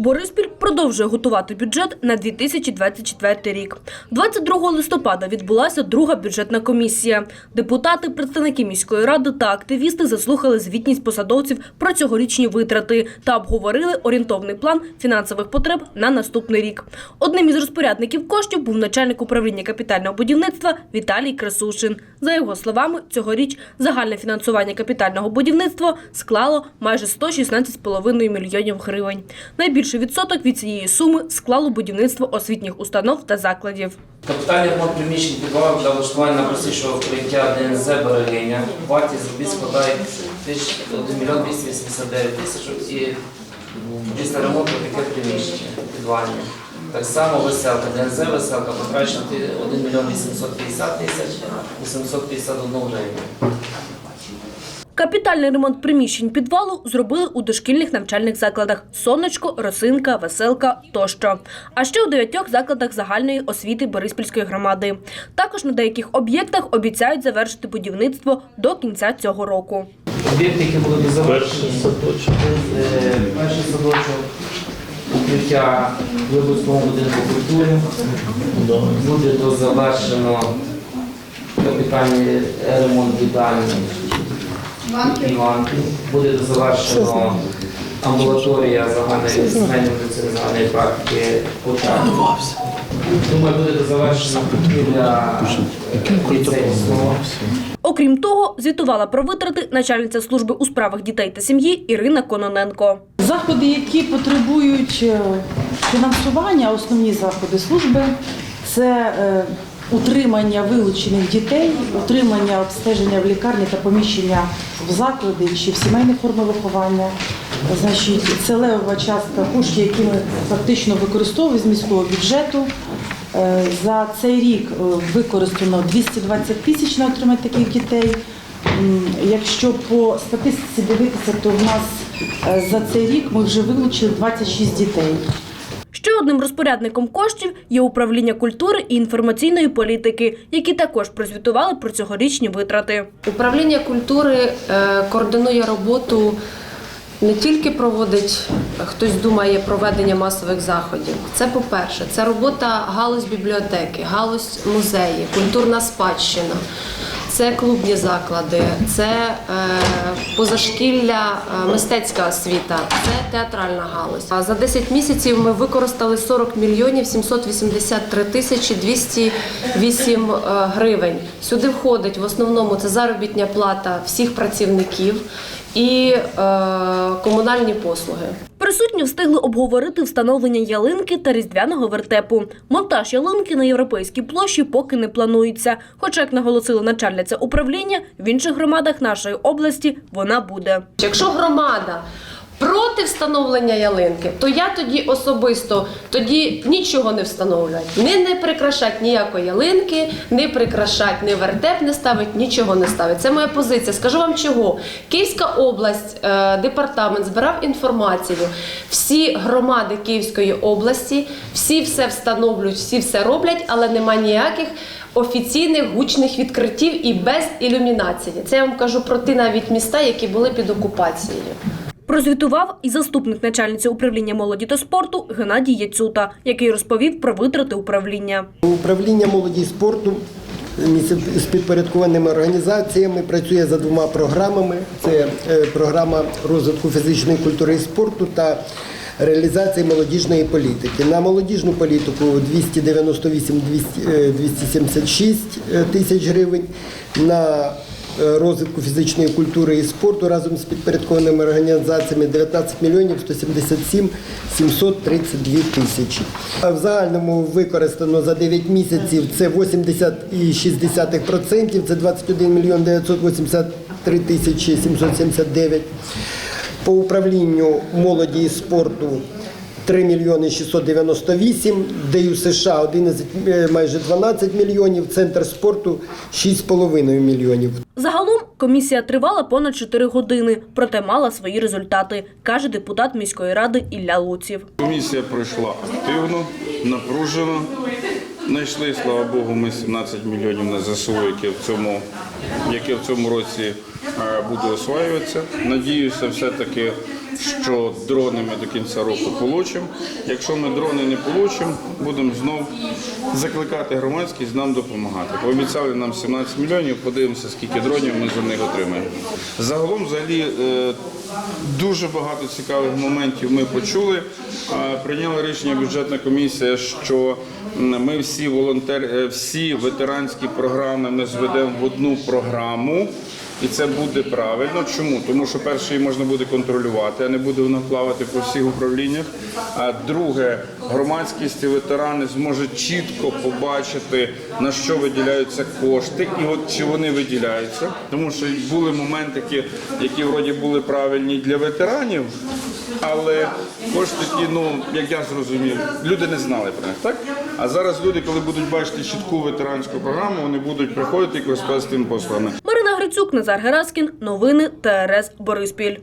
Бориспіль продовжує готувати бюджет на 2024 рік. 22 листопада відбулася друга бюджетна комісія. Депутати, представники міської ради та активісти заслухали звітність посадовців про цьогорічні витрати та обговорили орієнтовний план фінансових потреб на наступний рік. Одним із розпорядників коштів був начальник управління капітального будівництва Віталій Красушин. За його словами, цьогоріч загальне фінансування капітального будівництва склало майже 116,5 мільйонів гривень. Найбільший відсоток від цієї суми склало будівництво освітніх установ та закладів. Капітальний ремонт приміщень підвалів для влаштування найпростішого вкриття ДНЗ берегиня. Вартість робіт складає 1 мільйон 289 тисяч і після ремонту таке приміщення підвальне. Так само веселка, ДНЗ веселка потрачено 1 мільйон 850 тисяч 851 гривень. Капітальний ремонт приміщень підвалу зробили у дошкільних навчальних закладах Сонечко, Росинка, Веселка тощо. А ще у дев'ятьох закладах загальної освіти Бориспільської громади. Також на деяких об'єктах обіцяють завершити будівництво до кінця цього року. Об'єкти, які були завершені, е, перший садочок, укриття в Виборському будинку культури, буде то завершено капітальний ремонт їдальні Іванки, буде завершено амбулаторія загальної сімейної медицини загальної практики початку. Думаю, буде завершено біля ліцейського. Окрім того, звітувала про витрати начальниця служби у справах дітей та сім'ї Ірина Кононенко. Заходи, які потребують е, фінансування, основні заходи служби, це е, утримання вилучених дітей, утримання обстеження в лікарні та поміщення в заклади чи в сімейні форми виховання. Значить, це левова частка коштів, які ми фактично використовуємо з міського бюджету. Е, За цей рік е, використано 220 тисяч на отримання таких дітей. Якщо по статистиці дивитися, то в нас е, за цей рік ми вже вилучили 26 дітей. Ще одним розпорядником коштів є управління культури і інформаційної політики, які також прозвітували про цьогорічні витрати. Управління культури е, координує роботу. Не тільки проводить, хтось думає проведення масових заходів. Це по-перше, це робота галузь бібліотеки, галузь музеї, культурна спадщина, це клубні заклади, це е, позашкілля, е, мистецька освіта, це театральна галузь. За 10 місяців ми використали 40 мільйонів 783 тисячі 208 е, гривень. Сюди входить в основному це заробітня плата всіх працівників і комунальні послуги. Присутні встигли обговорити встановлення ялинки та різдвяного вертепу. Монтаж ялинки на європейській площі поки не планується. Хоча, як наголосила начальниця управління, в інших громадах нашої області вона буде. Якщо громада проти встановлення ялинки, то я тоді особисто тоді нічого не встановлювати. Не, не прикрашать ніякої ялинки, не прикрашать, не вертеп не ставить, нічого не ставить. Це моя позиція. Скажу вам чого. Київська область, е, департамент збирав інформацію. Всі громади Київської області, всі все встановлюють, всі все роблять, але нема ніяких. Офіційних гучних відкриттів і без ілюмінації. Це я вам кажу про ті навіть міста, які були під окупацією. Прозвітував і заступник начальниці управління молоді та спорту Геннадій Яцюта, який розповів про витрати управління. Управління молоді і спорту місце- з підпорядкованими організаціями працює за двома програмами: це е, програма розвитку фізичної культури і спорту та реалізації молодіжної політики. На молодіжну політику 298 200, 276 тисяч гривень. На е, розвитку фізичної культури і спорту разом з підпорядкованими організаціями 19 мільйонів 177 732 тисячі. В загальному використано за 9 місяців це 80,6%, це 21 мільйон 983 тисячі 779. По управлінню молоді і спорту 3 мільйони 698, ДЮ США 11, е, майже 12 мільйонів, Центр спорту 6,5 мільйонів. Загалом комісія тривала понад 4 години, проте мала свої результати, каже депутат міської ради Ілля Луців. Комісія пройшла активно, напружено. Знайшли, слава Богу, ми 17 мільйонів на ЗСУ, яке в цьому, яке в цьому році е, буде осваюватися. Надіюся, все-таки що дрони ми до кінця року получимо. Якщо ми дрони не получимо, будемо знов закликати громадськість нам допомагати. Пообіцяли нам 17 мільйонів, подивимося, скільки дронів ми за них отримаємо. Загалом, взагалі, е, дуже багато цікавих моментів ми почули. Прийняла рішення бюджетна комісія, що ми всі волонтер, е, всі ветеранські програми ми зведемо в одну програму. І це буде правильно. Чому? Тому що перше її можна буде контролювати, а не буде вона плавати по всіх управліннях. А друге, громадськість і ветерани зможуть чітко побачити на що виділяються кошти, і от чи вони виділяються. Тому що були моменти, які, вроді були правильні для ветеранів, але кошти, які, ну як я зрозумів, люди не знали про них, так? А зараз люди, коли будуть бачити чітку ветеранську програму, вони будуть приходити і користуватися тим послугами. Грицюк, Назар Гераскін. Новини ТРС Бориспіль.